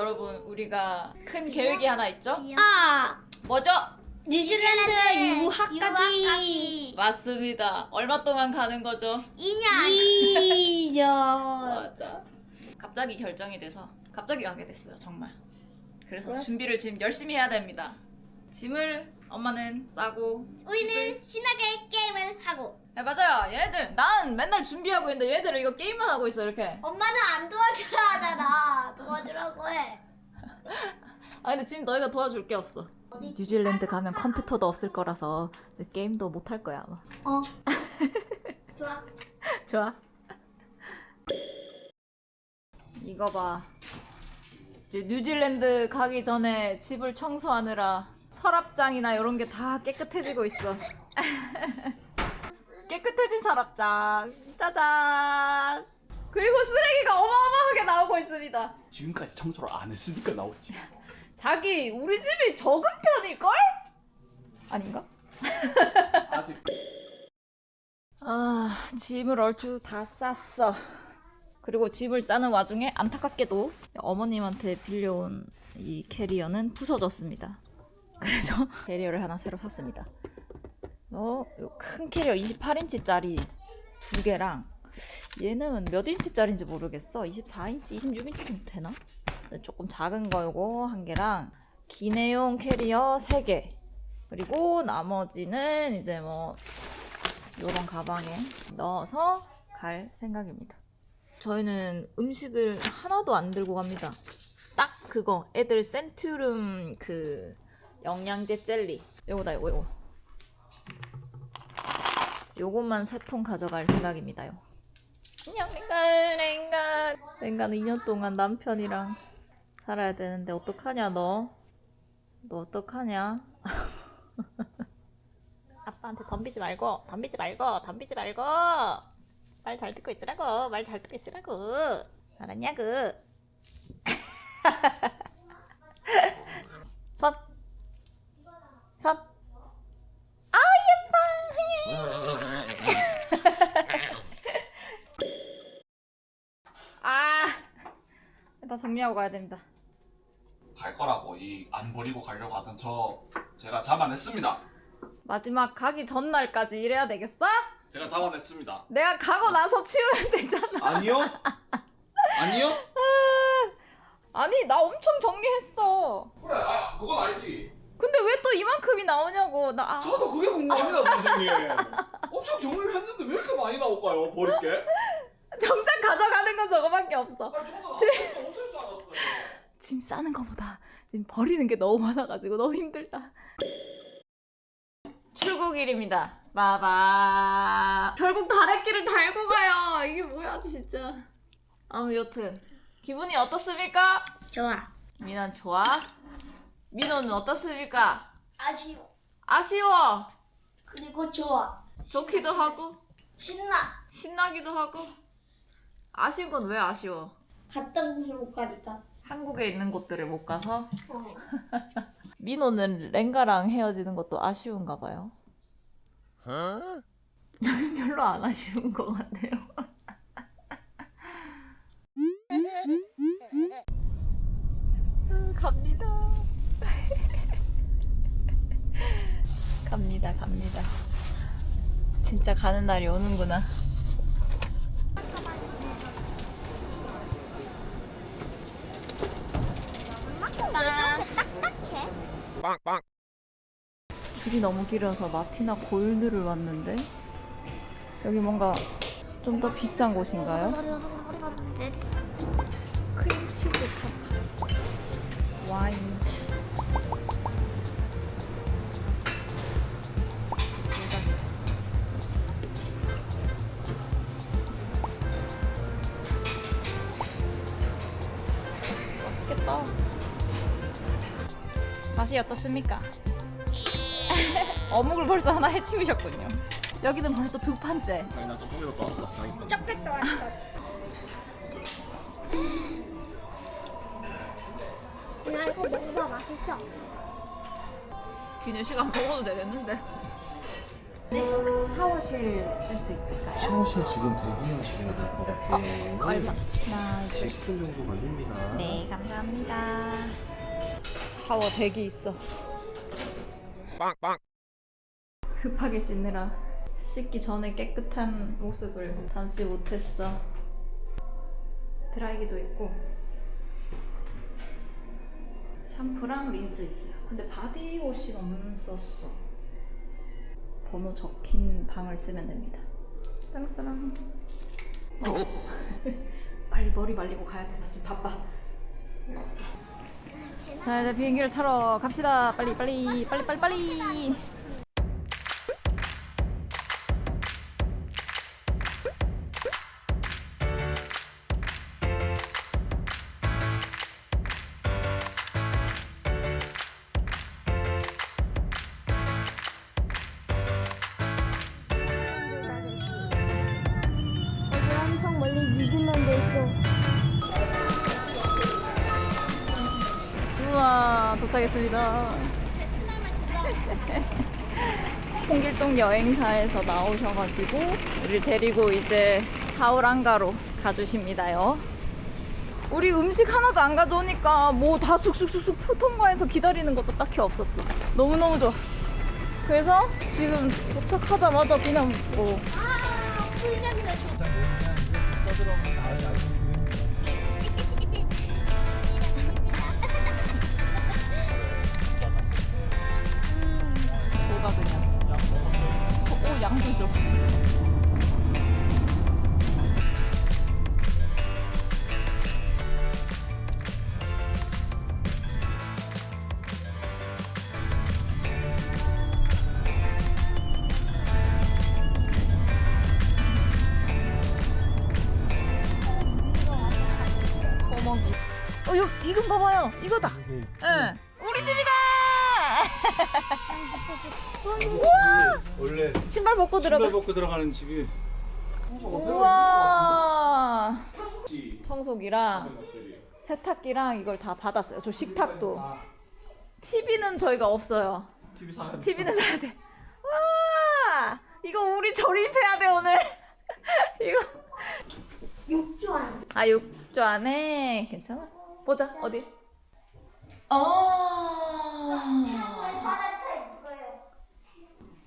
여러분 우리가 큰 계획이 하나 있죠? 아 뭐죠? 뉴질랜드 유학가기 맞습니다. 얼마 동안 가는 거죠? 2년 2년 맞아. 갑자기 결정이 돼서 갑자기 가게 됐어요, 정말. 그래서 그래서- 준비를 지금 열심히 해야 됩니다. 짐을 엄마는 싸고 우리는 신나게 게임을 하고 네, 맞아요. 얘네들 난 맨날 준비하고 있는데 얘네들은 이거 게임만 하고 있어 이렇게. 엄마는 안 도와주라 하잖아 도와주라고 해 아 근데 지금 너희가 도와줄 게 없어. 어디? 뉴질랜드 가면 컴퓨터도 없을 거라서 게임도 못 할 거야 아마. 어 좋아 좋아. 이거 봐. 뉴질랜드 가기 전에 집을 청소하느라 서랍장이나 이런 게 다 깨끗해지고 있어. 깨끗해진 서랍장. 짜잔. 그리고 쓰레기가 어마어마하게 나오고 있습니다. 지금까지 청소를 안 했으니까 나오지. 자기 우리 집이 적은 편일걸? 아닌가? 아직 아, 짐을 얼추 다 쌌어. 그리고 짐을 싸는 와중에 안타깝게도 어머님한테 빌려온 이 캐리어는 부서졌습니다. 그래서 캐리어를 하나 새로 샀습니다. 어, 요큰 캐리어 28인치짜리 두 개랑 얘는 몇 인치짜리인지 모르겠어. 24인치, 26인치 정도 되나? 근데 조금 작은 거 요거 한 개랑 기내용 캐리어 세 개. 그리고 나머지는 이제 뭐 요런 가방에 넣어서 갈 생각입니다. 저희는 음식을 하나도 안 들고 갑니다. 딱 그거 애들 센투름 그 영양제 젤리 요거다 요거 요거 요것만 세 통 가져갈 생각입니다요. 안녕 랭가 랭가 랭가는 2년 동안 남편이랑 살아야 되는데 어떡하냐 너? 너 어떡하냐? 아빠한테 덤비지 말고 덤비지 말고 덤비지 말고 말 잘 듣고 있으라고 말 잘 듣고 있으라고 알았냐고 손! 손! 아 예뻐 아 일단 정리하고 가야 됩니다 갈 거라고 이 안 버리고 가려고 하던 저 제가 잡아냈습니다. 마지막 가기 전날까지 일해야 되겠어? 제가 잡아냈습니다. 내가 가고 나서 치우면 되잖아 아니요? 아니요? 아니 나 엄청 정리했어 그래, 아 그건 알지. 근데 왜 또 이만큼이 나오냐고 나 아, 저도 그게 궁금합니다, 선생님. 엄청 정리를 했는데 왜 이렇게 많이 나올까요? 버릴 게? 정작 가져가는 건 저거밖에 없어 아니 저는 아무것도 없을 줄 알았어요. 짐 싸는 거보다 지금 버리는 게 너무 많아가지고 너무 힘들다 출국일입니다 빠바 결국 다래끼를 달고 가요 이게 뭐야 진짜 아무 여튼 기분이 어떻습니까? 좋아 민원 좋아? 민호는 어떻습니까? 아쉬워 아쉬워 그리고 좋아 좋기도 하고 신나 신나기도 하고 아쉬운 건 왜 아쉬워? 갔던 곳을 못 가니까 한국에 있는 곳들을 못 가서 어. 민호는 랭가랑 헤어지는 것도 아쉬운가 봐요. 별로 안 아쉬운 것 같아요. 자, 갑니다. 갑니다, 갑니다. 진짜 가는 날이 오는구나. 줄이 너무 길어서 마티나 골드를 왔는데 여기 뭔가 좀 더 비싼 곳인가요? 크림치즈 탑 와인 맛이 어떻습니까? 어묵을 벌써 하나 해치우셨군요. 여기는 벌써 두 판째. 아니 나 조금 이것도 왔어. 자기 거. 왔어 나 이거 먹어봐 맛있어 기는 시간 먹어도 되겠는데. 샤워실 쓸 수 있을까요? 샤워실 지금 대기하셔야 될 것 같아요. 얼마? 나 10분 정도 걸립니다. 네, 감사합니다. 샤워 대기 있어. 급하게 씻느라 씻기 전에 깨끗한 모습을 담지 못했어. 드라이기도 있고 샴푸랑 린스 있어요. 근데 바디워시가 없었어. 번호 적힌 방을 쓰면 됩니다. 따랑따랑. 어. 빨리 머리 말리고 가야 돼. 나 지금 바빠. 자 이제 비행기를 타러 갑시다. 빨리 빨리 빨리 빨리 빨리 와 도착했습니다. 홍길동 여행사에서 나오셔가지고 우리 데리고 이제 하우랑가로 가주십니다요. 우리 음식 하나도 안 가져오니까 뭐 다 쑥쑥쑥쑥 통과해서 기다리는 것도 딱히 없었어. 너무너무 좋아. 그래서 지금 도착하자마자 그냥 뭐 아, 풀 냄새 좋다. 이거다. 응 우리 집이다! 원래 신발 벗고 들어가 신발 벗고 들어가는 집이 우와! 청소기랑 세탁기랑 이걸 다 받았어요. 저 식탁도. TV는 저희가 없어요. TV 사야 돼. TV는 사야 돼. 와! 이거 우리 조립해야 돼 오늘. 이거. 욕조 안. 아 욕조 안에. 괜찮아? 보자 어디 아 파란 차 있어요.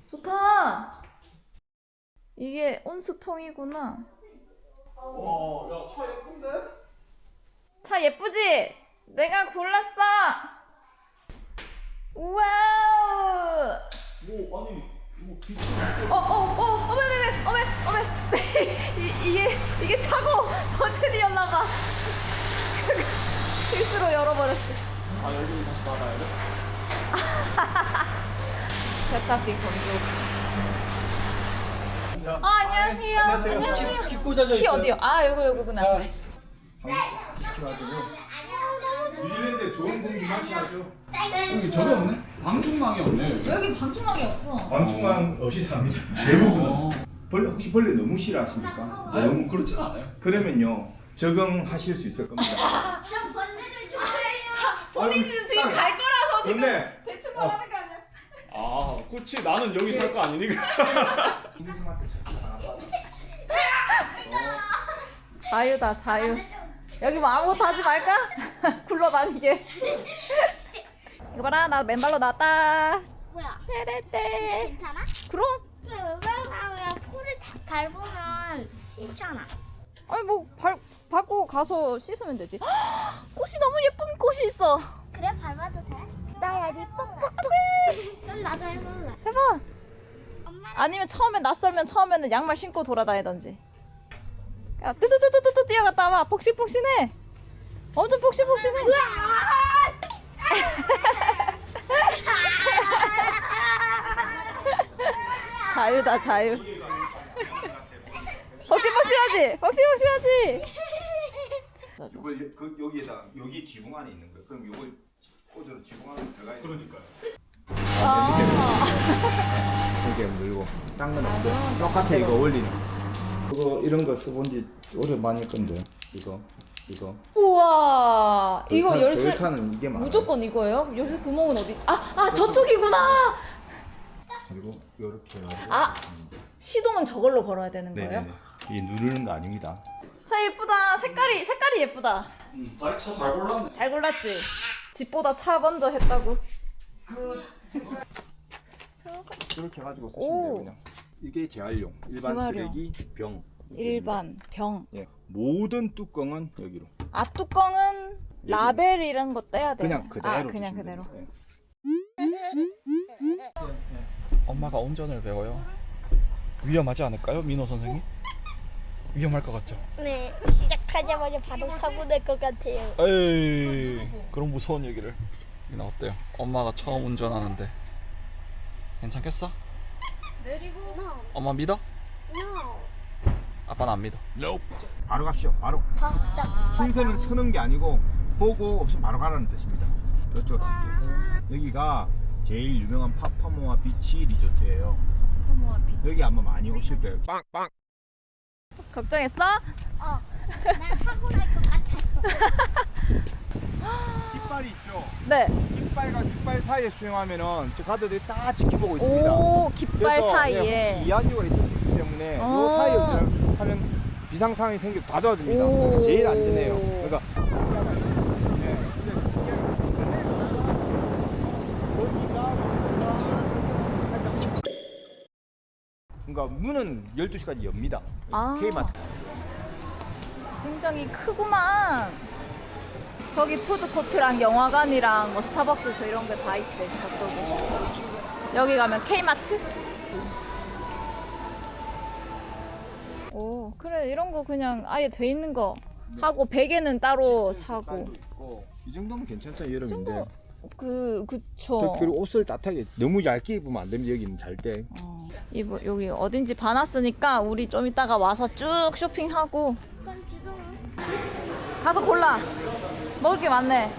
좋다 이게 온수통이구나 와, 야, 차 예쁜데? 차 예쁘지? 내가 골랐어 우와우 뭐 아니, 뭐 빛이 어, 어, 어, 어메, 어메, 어메, 어메. 이, 이게, 이게 차고 버튼이었나 봐. 실수로 열어버렸어. 아 열리면 다시 나가야 돼? 세탁기 건조. 아, 안녕하세요. 안녕하세요. 키 꽂아져 키 어디요? 아, 요거, 요거구나. 뉴질랜드 좋은 공기 마셔야죠. 여기 저게 없네? 방충망이 없네. 여기 방충망이 없어. 방충망 없이 삽니다. 대부분. 어. 벌레 혹시 벌레 너무 싫어하십니까? 아니, 뭐 그렇진 않아요. 그러면요 적응하실 수 있을 겁니다. 전 벌레를. 본인은 지금 갈 거라서 지금 근데 대충 말하는 거 아니야? 아, 그렇지. 나는 여기 살 거 아니니까. 자유다, 자유. 여기 뭐 아무것도 하지 말까? 굴러다니게. 이거 봐라, 나 맨발로 나왔다. 뭐야? 헤레떼. 괜찮아? 그럼 근데 웬만하면 코를 다 밟으면 씻잖아. 아니 뭐 발, 밟고 가서 씻으면 되지. 헉, 꽃이 너무 예쁜 꽃이 있어. 그래 밟아도 돼? 나 여기 뻑뻑. 그럼 나도 해볼래. 해봐. 아니면 처음에 낯설면 처음에는 양말 신고 돌아다니던지. 야 뚜뚜뚜뚜뚜 뛰어갔다 와 폭신폭신해. 엄청 폭신폭신해. 자유다 자유. 폭신폭신하지 폭신폭신하지 이걸 여- 그 여기에다 여기 지붕 안에 있는 거예요. 그럼 이걸 꽂아서 지붕 안에 들어가야 그러니까요. 아. 이렇게 물고 딴 건 없고 똑같아 이거 원리는. 그거 이런 거 써본 지 오래 많이 건데 이거 이거. 우와 이거 열쇠 토요타는 이게 많아. 무조건 이거예요? 열쇠 구멍은 어디? 아, 아 저쪽이구나. 그리고 이렇게 아 시동은 저걸로 걸어야 되는 거예요? 네네네. 이게 누르는 거 아닙니다. 차 예쁘다. 색깔이 색깔이 예쁘다. 음, 자기 차 잘 골랐네. 잘 골랐지. 집보다 차 먼저 했다고. 이렇게 가지고 쓰시면 오. 돼요 그냥. 이게 재활용, 일반 재활용. 쓰레기, 병. 일반 병. 예. 모든 뚜껑은 여기로. 앞 뚜껑은 라벨 이런 거 떼야 돼. 그냥 그대로. 아 그냥 두시면 그대로. 됩니다. 엄마가 운전을 배워요. 위험하지 않을까요, 민호 선생님? 위험할 것 같죠? 네 시작하자마자 바로 사고 낼것 같아요. 에이 그런 무서운 얘기를. 이나 어때요? 엄마가 처음 운전하는데 괜찮겠어? 내리고 엄마 믿어? No. 아빠는 안 믿어. 바로 갑시오. 바로. 순서는 서는 게 아니고 보고 없으면 바로 가라는 뜻입니다. 이쪽으로 갈게요. 여기가 제일 유명한 파파모아 비치 리조트예요. 여기 아마 많이 오실 거예요. 걱정했어? 어. 난 사고 날 것 같았어. 깃발이 있죠. 네. 깃발과 깃발 사이에 수영하면은 저 가드들이 다 지켜보고 있습니다. 오 깃발 그래서, 예, 사이에. 수 있기 때문에 어. 이 사이에 하면 비상 상황이 생겨 다 도와줍니다. 오. 제일 안전해요. 그러니까 그러니까 문은 12시까지 엽니다. 아. K마트. 굉장히 크구만. 저기 푸드코트랑 영화관이랑 뭐 스타벅스 저 이런 게 다 있대 저쪽에. 여기 가면 K마트? 오 그래 이런 거 그냥 아예 돼 있는 거 하고 베개는 따로 사고. 있고. 이 정도면 괜찮죠 여름인데. 그 그쵸. 그리고 옷을 따뜻하게 너무 얇게 입으면 안 됩니다 여기는 잘 때. 어, 이거 여기 어딘지 봐놨으니까 우리 좀 이따가 와서 쭉 쇼핑하고 가서 골라. 먹을 게 많네.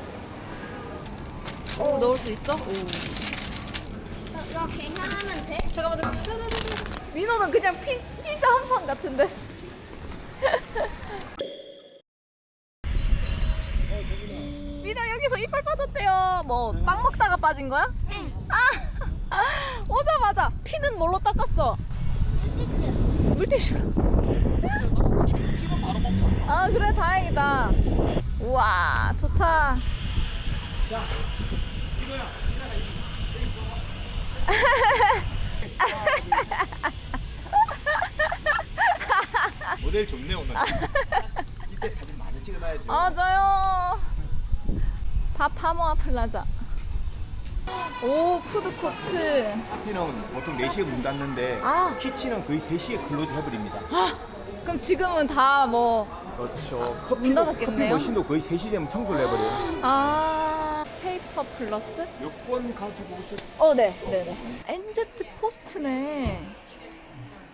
오 넣을 수 있어? 오. 이거 계산하면 돼? 잠깐만 잠깐만. 민호는 그냥 피, 피자 한 판 같은데. 민호 여기서 이빨 빠졌대요. 뭐 빵 먹다가 빠진 거야? 아 오자마자 피는 뭘로 닦았어? 물티슈. 아 그래 다행이다. 우와 좋다. 모델 좋네 오늘. 이때 사진 많이 찍어놔야죠. 맞아요. 파파모아 플라자. 오 푸드코트. 카페는 보통 4시에 문 닫는데 아. 키친은 거의 3시에 클로즈 해버립니다. 그럼 지금은 다뭐 그렇죠. 문 닫았겠네요. 커피 머신도 거의 3시 되면 청소를 해버려요. 아, 페이퍼 플러스? 여권 가지고 오실 어, 네. 네, 네. NZ 포스트네.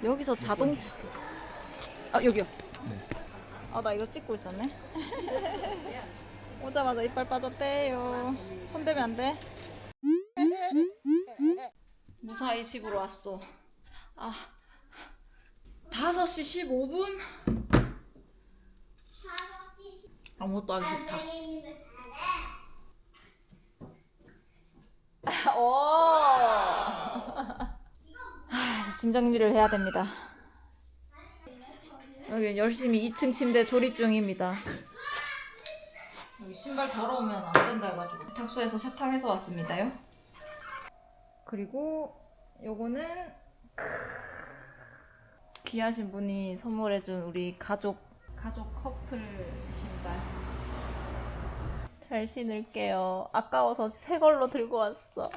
여기서 자동차. 아, 여기요. 네. 아, 나 이거 찍고 있었네. 오자마자 이빨 빠졌대요. 손 대면 안 돼. 무사히 집으로 왔어. 아, 5시 15분? 아무것도 하기 싫다. 오. 하, 짐 정리를 해야 됩니다. 여기 열심히 2층 침대 조립 중입니다. 신발 더러우면 안 된다 해가지고 세탁소에서 세탁해서 왔습니다요. 그리고 요거는 귀하신 분이 선물해준 우리 가족 가족 커플 신발. 잘 신을게요. 아까워서 새 걸로 들고 왔어.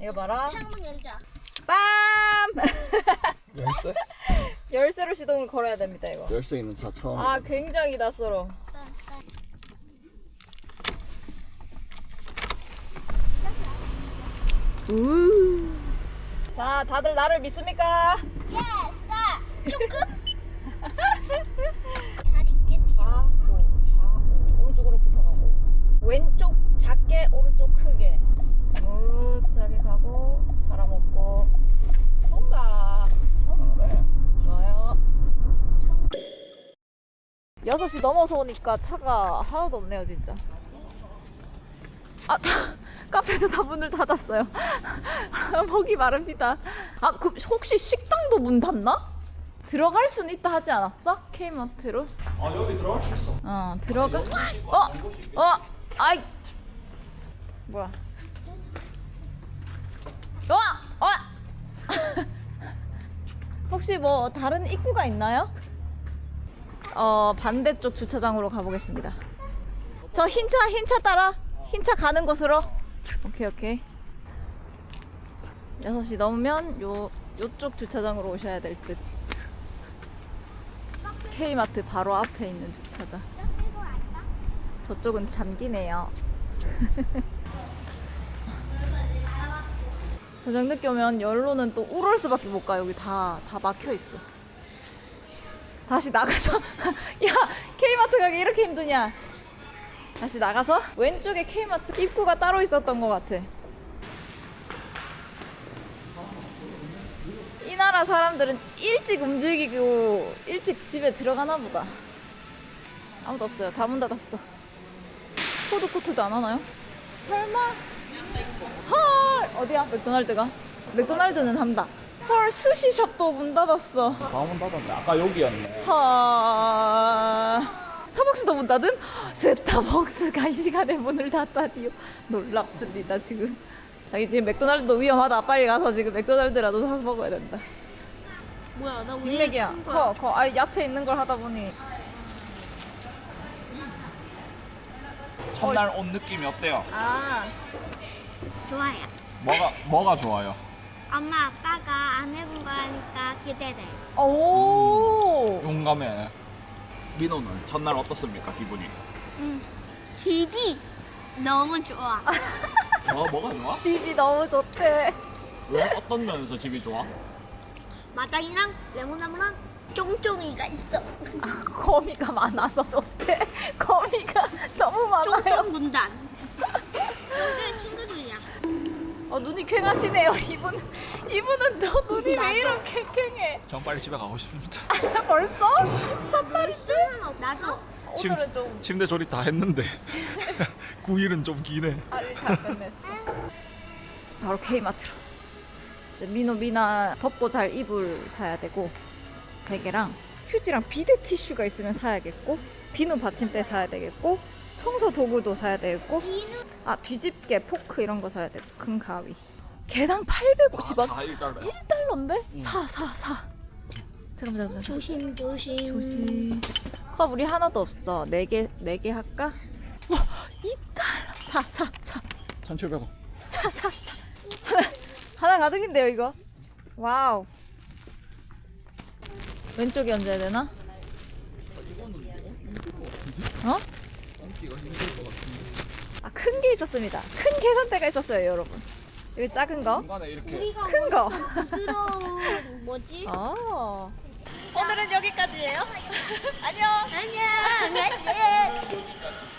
이거 봐라. 창문 열자. 빰! 열쇠? 열쇠로 시동을 걸어야 됩니다, 이거. 열쇠 있는 차 처음. 아, 굉장히 낯설어. 우. 자, 다들 나를 믿습니까? Sir. 조금. 잘 있겠지. 좌우, 좌우. 오른쪽으로 붙어가고. 왼쪽 작게, 오른쪽 크게. 스무스하게 가고, 사람 없고. 통과. 좋아요. 6시 넘어서 오니까 차가 하나도 없네요, 진짜. 아, 다, 카페도 다 문을 닫았어요. 목이 마릅니다. 아, 그 혹시 식당도 문 닫나? 들어갈 수는 있다 하지 않았어? K마트로? 아 여기 들어갈 수 있어. 어, 들어가. 어, 어, 아이, 뭐야? 어, 어. 혹시 뭐 다른 입구가 있나요? 어, 반대쪽 주차장으로 가보겠습니다. 저 흰 차, 흰 차 따라. 흰 차 가는 곳으로. 오케이, 오케이. 6시 넘으면 요, 요쪽 주차장으로 오셔야 될 듯. K마트 바로 앞에 있는 주차장. 저쪽은 잠기네요. 저녁 늦게 오면 열로는 또 우럴스밖에 못 가. 여기 다, 다 막혀 있어. 다시 나가서. 야, K마트 가기 이렇게 힘드냐? 다시 나가서 왼쪽에 K마트 입구가 따로 있었던 것 같아. 이 나라 사람들은 일찍 움직이고 일찍 집에 들어가나 보다. 아무도 없어요. 다 문 닫았어. 푸드코트도 안 하나요? 설마? 헐! 어디야? 맥도날드가? 맥도날드는 한다. 헐, 스시숍도 문 닫았어. 다문 닫았네. 아까 여기였네. 헐. 스타벅스도 문 닫음? 스타벅스가 이 시간에 문을 닫다니요. 놀랍습니다, 지금. 자기 지금 맥도날드도 위험하다. 빨리 가서 지금 맥도날드라도 사서 먹어야 된다. 뭐야 나왜 빅맥이야. 커, 커. 아, 야채 있는 걸 하다 보니. 첫날 온 느낌이 어때요? 아, 좋아요. 뭐가 뭐가 좋아요? 엄마 아빠가 안 해본 거라니까 기대돼. 오. 용감해. 민호는 첫날 어떻습니까 기분이? 응. 집이 너무 좋아. 뭐 뭐가 좋아? 집이 너무 좋대. 왜 어떤 면에서 집이 좋아? 마당이랑 레몬나무랑 쫑쫑이가 있어. 거미가 많아서 좋대. 거미가 너무 많아요. 쫑쫑 군단. 여기 친구들이야. 어, 눈이 퀭하시네요. 이분, 이분은 너 눈이 왜 이렇게 퀭해? 전 빨리 집에 가고 싶습니다. 벌써? 첫날인데? 나도. 침, 오늘은 좀 침대 조립 다 했는데 9일은 좀 기네. 알을 잘 끝냈어. 바로 K마트로. 이제 민호 미나 덮고 잘 이불 사야 되고 베개랑 휴지랑 비데 티슈가 있으면 사야겠고 비누 받침대 사야 되겠고 청소 도구도 사야 되겠고. 아 뒤집개 포크 이런 거 사야 되고 큰 가위. 개당 850원. 4일달러. 1달러인데? 사, 사, 사. 잠깐만, 잠깐만. 조심 조심. 조심. 컵 우리 하나도 없어. 네 개, 네 개 할까? 와, 2달러. 사, 사, 사. 1,700원. 사, 사, 사. 하나, 하나 가득인데요, 이거. 와우. 왼쪽에 얹어야 되나? 어? 아, 큰 게 있었습니다. 큰 계산대가 있었어요, 여러분. 여기 작은 거. 중간에 이렇게 우리가 큰 거. 부드러운 뭐지? 어. 오늘은 여기까지예요. 안녕. 안녕. 안녕.